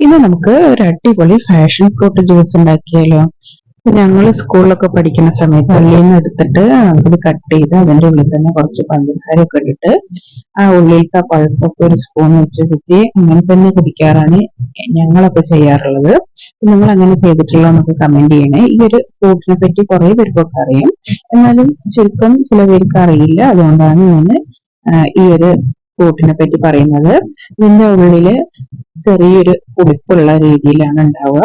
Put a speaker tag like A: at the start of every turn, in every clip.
A: ഇന്ന് നമുക്ക് ഒരു അടിപൊളി ഫാഷൻ ഫ്രൂട്ട് ജ്യൂസ് ഉണ്ടാക്കിയാലോ? ഞങ്ങൾ സ്കൂളിലൊക്കെ പഠിക്കുന്ന സമയത്ത് ഉള്ളിൽ നിന്ന് എടുത്തിട്ട് അത് കട്ട് ചെയ്ത് അതിന്റെ ഉള്ളിൽ തന്നെ കുറച്ച് പഞ്ചസാരയൊക്കെ ഇട്ടിട്ട് ആ ഉള്ളിലത്തെ പഴുപ്പൊക്കെ ഒരു സ്പൂൺ വെച്ച് കുത്തി അങ്ങനെ തന്നെ കുടിക്കാറാണ് ഞങ്ങളൊക്കെ ചെയ്യാറുള്ളത്. നിങ്ങൾ അങ്ങനെ ചെയ്തിട്ടുള്ള നമുക്ക് കമന്റ് ചെയ്യണേ. ഈ ഒരു ഫ്രൂട്ടിനെ പറ്റി കുറെ പേർക്കൊക്കെ അറിയാം. എന്നാലും ചുരുക്കം ചില പേർക്ക് അറിയില്ല. അതുകൊണ്ടാണ് ഞാൻ ഈ ഒരു ഫ്രൂട്ടിനെ പറ്റി പറയുന്നത്. ഇതിന്റെ ഉള്ളിൽ ചെറിയൊരു പുളിപ്പുള്ള രീതിയിലാണ് ഉണ്ടാവുക.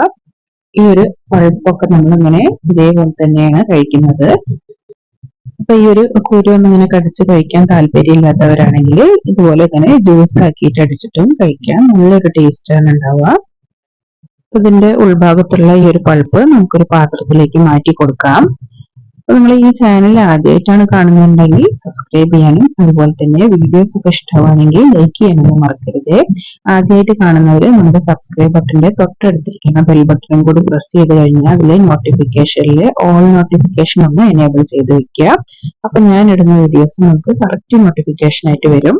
A: ഈ ഒരു പഴുപ്പൊക്കെ നമ്മളിങ്ങനെ ഇതേപോലെ തന്നെയാണ് കഴിക്കുന്നത്. അപ്പൊ ഈ ഒരു കുരു ഒന്നും ഇങ്ങനെ കടിച്ച് കഴിക്കാൻ താല്പര്യമില്ലാത്തവരാണെങ്കിൽ ഇതുപോലെ തന്നെ ജ്യൂസ് ആക്കിയിട്ട് അടിച്ചിട്ടും കഴിക്കാം. നല്ലൊരു ടേസ്റ്റാണ് ഉണ്ടാവുക. ഇതിന്റെ ഉൾഭാഗത്തുള്ള ഈ ഒരു പൾപ്പ് നമുക്കൊരു പാത്രത്തിലേക്ക് മാറ്റി കൊടുക്കാം. നിങ്ങൾ ഈ ചാനൽ ആദ്യമായിട്ടാണ് കാണുന്നുണ്ടെങ്കിൽ സബ്സ്ക്രൈബ് ചെയ്യാനും അതുപോലെ തന്നെ വീഡിയോസ് ഒക്കെ ഇഷ്ടമാണെങ്കിൽ ലൈക്ക് ചെയ്യാനൊന്നും മറക്കരുത്. ആദ്യമായിട്ട് കാണുന്നവർ നമ്മുടെ സബ്സ്ക്രൈബ് ബട്ടന്റെ തൊട്ടടുത്തിരിക്കുന്ന ബെൽ ബട്ടണും കൂടി പ്രസ് ചെയ്ത് കഴിഞ്ഞാൽ അതിലെ നോട്ടിഫിക്കേഷനിൽ ഓൾ നോട്ടിഫിക്കേഷൻ ഒന്ന് എനേബിൾ ചെയ്ത് വെക്കുക. അപ്പൊ ഞാൻ ഇടുന്ന വീഡിയോസ് നമുക്ക് കറക്റ്റ് നോട്ടിഫിക്കേഷൻ ആയിട്ട് വരും.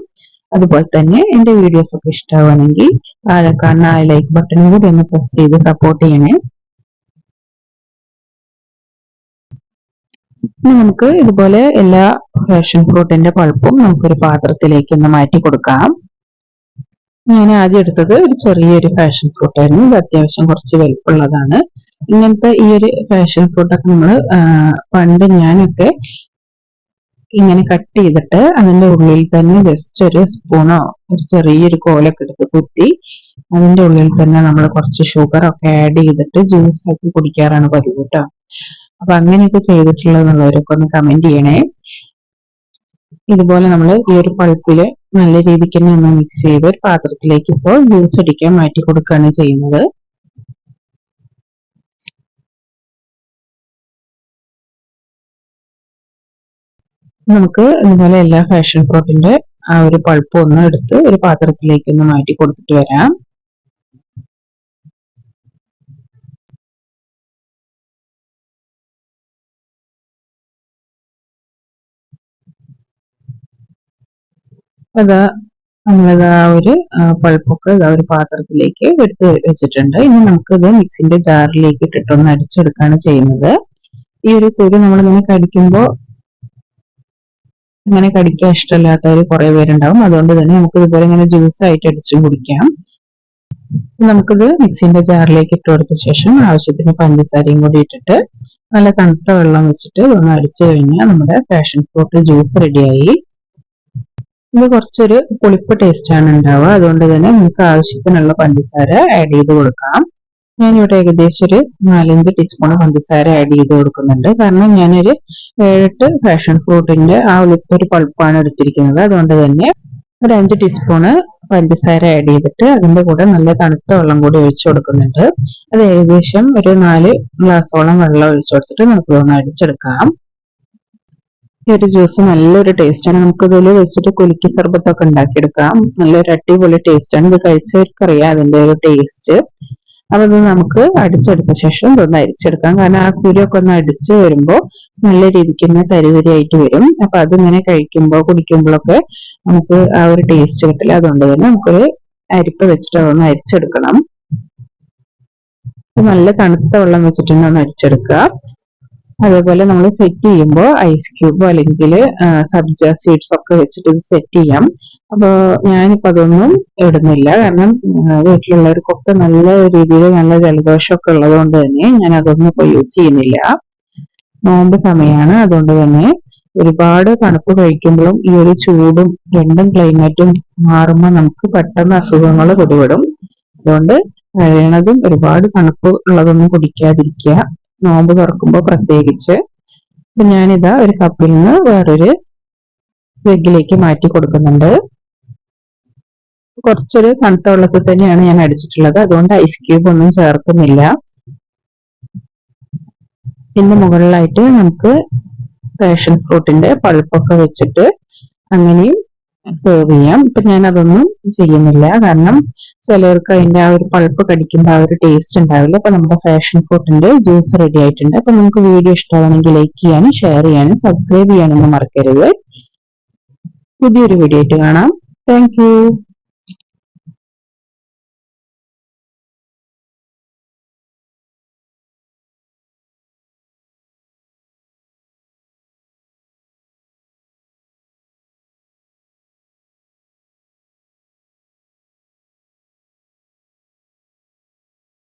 A: അതുപോലെ തന്നെ എന്റെ വീഡിയോസ് ഒക്കെ ഇഷ്ടമാണെങ്കിൽ താഴെ കാണുന്ന ആ ലൈക്ക് ബട്ടണും കൂടി ഒന്ന് പ്രസ് ചെയ്ത് സപ്പോർട്ട് ചെയ്യണേ. നമുക്ക് ഇതുപോലെ എല്ലാ ഫാഷൻ ഫ്രൂട്ടിന്റെ പൾപ്പും നമുക്കൊരു പാത്രത്തിലേക്ക് ഒന്ന് മാറ്റി കൊടുക്കാം. ഞാൻ ആദ്യം എടുത്തത് ഒരു ചെറിയൊരു ഫാഷൻ ഫ്രൂട്ട് ആയിരുന്നു. ഇത് അത്യാവശ്യം കുറച്ച് വലുപ്പുള്ളതാണ് ഇങ്ങനത്തെ ഈ ഒരു ഫാഷൻ ഫ്രൂട്ടൊക്കെ നമ്മൾ പണ്ട് ഞാനൊക്കെ ഇങ്ങനെ കട്ട് ചെയ്തിട്ട് അതിന്റെ ഉള്ളിൽ തന്നെ ജസ്റ്റ് ഒരു സ്പൂണോ ഒരു ചെറിയൊരു കോലൊക്കെ എടുത്ത് കുത്തി അതിന്റെ ഉള്ളിൽ തന്നെ നമ്മൾ കുറച്ച് ഷുഗർ ഒക്കെ ആഡ് ചെയ്തിട്ട് ജ്യൂസ് ആക്കി കുടിക്കാറാണ് പതിവ് കേട്ടോ അപ്പൊ അങ്ങനെയൊക്കെ ചെയ്തിട്ടുള്ളതെന്നുള്ളവരൊക്കെ ഒന്ന് കമന്റ് ചെയ്യണേ. ഇതുപോലെ നമ്മൾ ഈ ഒരു പൾപ്പിൽ നല്ല രീതിക്ക് തന്നെ ഒന്ന് മിക്സ് ചെയ്ത് ഒരു പാത്രത്തിലേക്ക് ഇപ്പോൾ ജ്യൂസ് അടിക്കാൻ മാറ്റി കൊടുക്കുകയാണ് ചെയ്യുന്നത്. നമുക്ക് ഇതുപോലെ എല്ലാ ഫാഷൻ ഫ്രൂട്ടിന്റെ ആ ഒരു പൾപ്പ് ഒന്ന് എടുത്ത് ഒരു പാത്രത്തിലേക്ക് ഒന്ന് മാറ്റി കൊടുത്തിട്ട് വരാം. അതാ നമ്മളത് ആ ഒരു പൾപ്പൊക്കെ ആ ഒരു പാത്രത്തിലേക്ക് എടുത്ത് വെച്ചിട്ടുണ്ട്. ഇനി നമുക്കിത് മിക്സിന്റെ ജാറിലേക്ക് ഇട്ടിട്ടൊന്ന് അടിച്ചെടുക്കുകയാണ് ചെയ്യുന്നത്. ഈ ഒരു കുരു നമ്മളിങ്ങനെ കടിക്കുമ്പോൾ ഇങ്ങനെ കടിക്കാൻ ഇഷ്ടമില്ലാത്തവർ കുറെ പേരുണ്ടാവും. അതുകൊണ്ട് തന്നെ നമുക്ക് ഇതുപോലെ ഇങ്ങനെ ജ്യൂസ് ആയിട്ട് അടിച്ചു കുടിക്കാം. നമുക്കിത് മിക്സിന്റെ ജാറിലേക്ക് ഇട്ട് കൊടുത്ത ശേഷം ആവശ്യത്തിന് പഞ്ചസാരയും കൂടി ഇട്ടിട്ട് നല്ല തണുത്ത വെള്ളം വെച്ചിട്ട് ഒന്ന് അടിച്ചു കഴിഞ്ഞാൽ നമ്മുടെ പാഷൻ ഫ്രൂട്ട് ജ്യൂസ് റെഡിയായി. ഇത് കുറച്ചൊരു പുളിപ്പ് ടേസ്റ്റ് ആണ് ഉണ്ടാവുക. അതുകൊണ്ട് തന്നെ നിങ്ങൾക്ക് ആവശ്യത്തിനുള്ള പഞ്ചസാര ആഡ് ചെയ്ത് കൊടുക്കാം. ഞാനിവിടെ ഏകദേശം ഒരു നാലഞ്ച് ടീസ്പൂൺ പഞ്ചസാര ആഡ് ചെയ്ത് കൊടുക്കുന്നുണ്ട്. കാരണം ഞാനൊരു ഏഴെട്ട് ഫാഷൻ ഫ്രൂട്ടിന്റെ ആ ഒരു പൾപ്പാണ് എടുത്തിരിക്കുന്നത്. അതുകൊണ്ട് തന്നെ ഒരു അഞ്ച് ടീസ്പൂണ് പഞ്ചസാര ആഡ് ചെയ്തിട്ട് അതിന്റെ കൂടെ നല്ല തണുത്ത വെള്ളം കൂടി ഒഴിച്ചു കൊടുക്കുന്നുണ്ട്. അത് ഏകദേശം ഒരു നാല് ഗ്ലാസോളം വെള്ളം ഒഴിച്ചു കൊടുത്തിട്ട് നമുക്ക് ഒന്ന് അടിച്ചെടുക്കാം. ഈ ഒരു ജ്യൂസ് നല്ലൊരു ടേസ്റ്റാണ് നമുക്ക് ഇതിൽ വെച്ചിട്ട് കുലുക്കി സർബത്തൊക്കെ ഉണ്ടാക്കിയെടുക്കാം. നല്ലൊരു അടിപൊളി ടേസ്റ്റാണ് ഇത് കഴിച്ചവർക്കറിയാം അതിന്റെ ഒരു ടേസ്റ്റ് അപ്പൊ ഇത് നമുക്ക് അടിച്ചെടുത്ത ശേഷം ഇതൊന്ന് അരിച്ചെടുക്കാം. കാരണം ആ കുരുവൊക്കെ ഒന്ന് അടിച്ചു വരുമ്പോൾ നല്ല രീതിക്ക് തന്നെ തരിതരിയായിട്ട് വരും. അപ്പൊ അതിങ്ങനെ കഴിക്കുമ്പോൾ കുടിക്കുമ്പോഴൊക്കെ നമുക്ക് ആ ഒരു ടേസ്റ്റ് കിട്ടില്ല. അതുകൊണ്ട് തന്നെ നമുക്കൊരു അരിപ്പ് വെച്ചിട്ട് അതൊന്ന് അരിച്ചെടുക്കണം. നല്ല തണുത്ത വെള്ളം വെച്ചിട്ട് ഒന്ന് അരിച്ചെടുക്കുക. അതേപോലെ നമ്മൾ സെറ്റ് ചെയ്യുമ്പോൾ ഐസ് ക്യൂബ് അല്ലെങ്കിൽ സബ്ജ സീഡ്സ് ഒക്കെ വെച്ചിട്ട് ഇത് സെറ്റ് ചെയ്യാം. അപ്പോൾ ഞാനിപ്പോൾ അതൊന്നും ഇടുന്നില്ല. കാരണം വീട്ടിലുള്ളവർക്കൊക്കെ നല്ല രീതിയിൽ നല്ല ജലദോഷമൊക്കെ ഉള്ളത് കൊണ്ട് തന്നെ ഞാൻ അതൊന്നും ഇപ്പോൾ യൂസ് ചെയ്യുന്നില്ല. നോമ്പ് സമയമാണ് അതുകൊണ്ട് തന്നെ ഒരുപാട് തണുപ്പ് കഴിക്കുമ്പോഴും ഈ ഒരു ചൂടും രണ്ടും ക്ലൈമറ്റും മാറുമ്പോൾ നമുക്ക് പെട്ടെന്ന് അസുഖങ്ങൾ പിടിപെടും അതുകൊണ്ട് കഴിയണതും ഒരുപാട് തണുപ്പ് ഉള്ളതൊന്നും കുടിക്കാതിരിക്കുക. നോമ്പ് തുറക്കുമ്പോൾ പ്രത്യേകിച്ച്. ഞാനിതാ ഒരു കപ്പിൽ നിന്ന് വേറൊരു ജഗ്ഗിലേക്ക് മാറ്റി കൊടുക്കുന്നുണ്ട്. കുറച്ചൊരു തണുത്ത വെള്ളത്തിൽ തന്നെയാണ് ഞാൻ അടിച്ചിട്ടുള്ളത്. അതുകൊണ്ട് ഐസ് ക്യൂബ് ഒന്നും ചേർക്കുന്നില്ല. ഇതിന്റെ മുകളിലായിട്ട് നമുക്ക് പാഷൻ ഫ്രൂട്ടിന്റെ പൾപ്പൊക്കെ വെച്ചിട്ട് അങ്ങനെയും സെർവ് ചെയ്യാം. ഇപ്പൊ ഞാൻ അതൊന്നും ചെയ്യുന്നില്ല. കാരണം ചിലർക്ക് അതിന്റെ ആ ഒരു പൾപ്പ് കടിക്കുമ്പോൾ ആ ഒരു ടേസ്റ്റ് ഉണ്ടാവില്ല. അപ്പൊ നമ്മുടെ ഫാഷൻ ഫുഡിന്റെ ജ്യൂസ് റെഡി ആയിട്ടുണ്ട്. അപ്പൊ നിങ്ങൾക്ക് വീഡിയോ ഇഷ്ടമാണെങ്കിൽ ലൈക്ക് ചെയ്യാനും ഷെയർ ചെയ്യാനും സബ്സ്ക്രൈബ് ചെയ്യാനൊന്നും മറക്കരുത്. പുതിയൊരു വീഡിയോ ആയിട്ട് കാണാം. താങ്ക്